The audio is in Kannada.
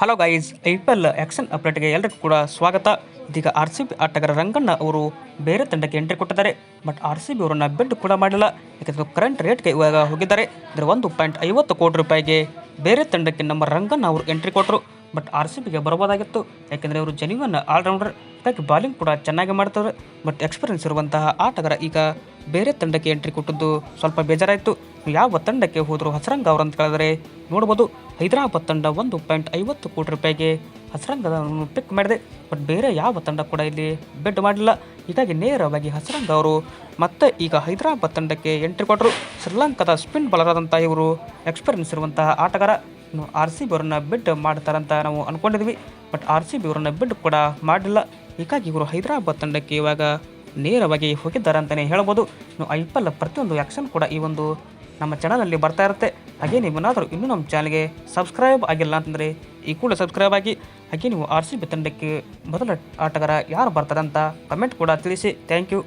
Hello guys I P L action ಅಪ್ಡೇಟ್ಗೆ ಎಲ್ಲರಿಗೂ ಕೂಡ ಸ್ವಾಗತ. ಇದೀಗ ಆರ್ ಸಿ ಬಿ ಆಟಗಾರ ರಂಗಣ್ಣ ಅವರು ಬೇರೆ ತಂಡಕ್ಕೆ ಎಂಟ್ರಿ ಕೊಟ್ಟಿದ್ದಾರೆ. ಬಟ್ ಆರ್ ಸಿ ಬಿ ಅವರನ್ನು ಬಿಡ್ ಕೂಡ ಮಾಡಿಲ್ಲ. ಯಾಕಂದರೆ ಕರೆಂಟ್ ರೇಟ್ಗೆ ಇವಾಗ ಹೋಗಿದ್ದಾರೆ. ಅಂದರೆ ಒಂದು ಪಾಯಿಂಟ್ ಐವತ್ತು ಕೋಟಿ ರೂಪಾಯಿಗೆ ಬೇರೆ ತಂಡಕ್ಕೆ ನಮ್ಮ ರಂಗಣ್ಣ ಅವರು ಎಂಟ್ರಿ ಕೊಟ್ಟರು ಬಟ್ ಆರ್ ಸಿ ಬಿಗೆ ಬರಬಹುದಾಗಿತ್ತು ಯಾಕೆಂದರೆ ಅವರು ಜೆನ್ಯೂನ್ ಆಲ್ರೌಂಡರ್ ಹಾಗಾಗಿ ಬಾಲಿಂಗ್ ಕೂಡ ಚೆನ್ನಾಗಿ ಮಾಡ್ತಾರೆ ಬಟ್ ಎಕ್ಸ್ಪೀರಿಯನ್ಸ್ ಇರುವಂತಹ ಆಟಗಾರ ಈಗ ಬೇರೆ ತಂಡಕ್ಕೆ ಎಂಟ್ರಿ ಕೊಟ್ಟಿದ್ದು ಸ್ವಲ್ಪ ಬೇಜಾರಾಯಿತು. ಯಾವ ತಂಡಕ್ಕೆ ಹೋದರೂ ಹಸರಂಗ ಅವರು ಅಂತ ಕೇಳಿದ್ರೆ ನೋಡ್ಬೋದು. ಹೈದರಾಬಾದ್ ತಂಡ ಒಂದು ಪಾಯಿಂಟ್ ಐವತ್ತು ಕೋಟಿ ರೂಪಾಯಿಗೆ ಹಸರಂಗದ ಪಿಕ್ ಮಾಡಿದೆ. ಬಟ್ ಬೇರೆ ಯಾವ ತಂಡ ಕೂಡ ಇಲ್ಲಿ ಬೆಡ್ ಮಾಡಲಿಲ್ಲ. ಹೀಗಾಗಿ ನೇರವಾಗಿ ಹಸರಂಗ ಅವರು ಮತ್ತೆ ಈಗ ಹೈದರಾಬಾದ್ ತಂಡಕ್ಕೆ ಎಂಟ್ರಿ ಕೊಟ್ಟರು ಶ್ರೀಲಂಕಾದ ಸ್ಪಿನ್ ಬಾಲರ್ ಇವರು ಎಕ್ಸ್ಪೀರಿಯನ್ಸ್ ಇರುವಂತಹ ಆಟಗಾರ. ಆರ್ ಸಿ ಬಿ ಅವರನ್ನ ಬಿಡ್ ಮಾಡ್ತಾರಂತ ನಾವು ಅಂದ್ಕೊಂಡಿದ್ವಿ ಬಟ್ ಆರ್ ಸಿ ಬಿ ಅವರನ್ನ ಬಿಡ್ ಕೂಡ ಮಾಡಲಿಲ್ಲ. ಹೀಗಾಗಿ ಇವರು ಹೈದರಾಬಾದ್ ತಂಡಕ್ಕೆ ಇವಾಗ ನೇರವಾಗಿ ಹೋಗಿದ್ದಾರೆ ಅಂತಲೇ ಹೇಳ್ಬೋದು. ಇನ್ನು ಐ ಪಿ ಎಲ್ ಪ್ರತಿಯೊಂದು ಆ್ಯಕ್ಷನ್ ಕೂಡ ಈ ಒಂದು ನಮ್ಮ ಚಾನಲಲ್ಲಿ ಬರ್ತಾ ಇರುತ್ತೆ. ಹಾಗೆ ನೀವೇನಾದರೂ ಇನ್ನೂ ನಮ್ಮ ಚಾನಲ್ಗೆ ಸಬ್ಸ್ಕ್ರೈಬ್ ಆಗಿಲ್ಲ ಅಂತಂದರೆ ಈ ಕೂಡ ಸಬ್ಸ್ಕ್ರೈಬ್ ಆಗಿ, ಹಾಗೆ ನೀವು ಆರ್ ಸಿ ಬಿ ತಂಡಕ್ಕೆ ಮೊದಲ ಆಟಗಾರ ಯಾರು ಬರ್ತಾರೆ ಅಂತ ಕಮೆಂಟ್ ಕೂಡ ತಿಳಿಸಿ. Thank you